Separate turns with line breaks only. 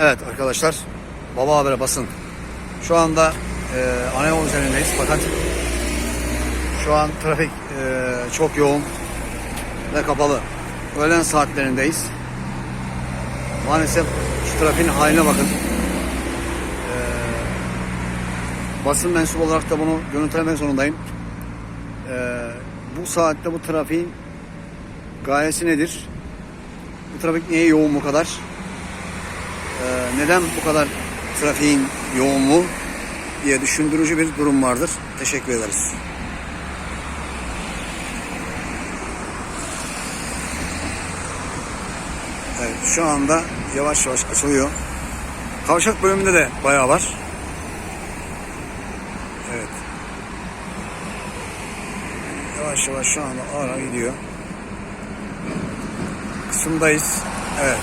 Evet arkadaşlar, Baba Haber'e basın. Şu anda e, ana yol üzerindeyiz fakat şu an trafik e, çok yoğun ve kapalı. Öğlen saatlerindeyiz. Maalesef şu trafiğin haline bakın. E, basın mensubu olarak da bunu görüntülemek zorundayım. E, bu saatte bu trafiğin gayesi nedir? Bu trafik niye yoğun bu kadar? Neden bu kadar trafiğin yoğunluğu diye düşündürücü bir durum vardır. Teşekkür ederiz. Evet, şu anda yavaş yavaş açılıyor. Kavşak bölümünde de bayağı var. Evet. Yavaş yavaş şu anda ara gidiyor. Kısımdayız. Evet.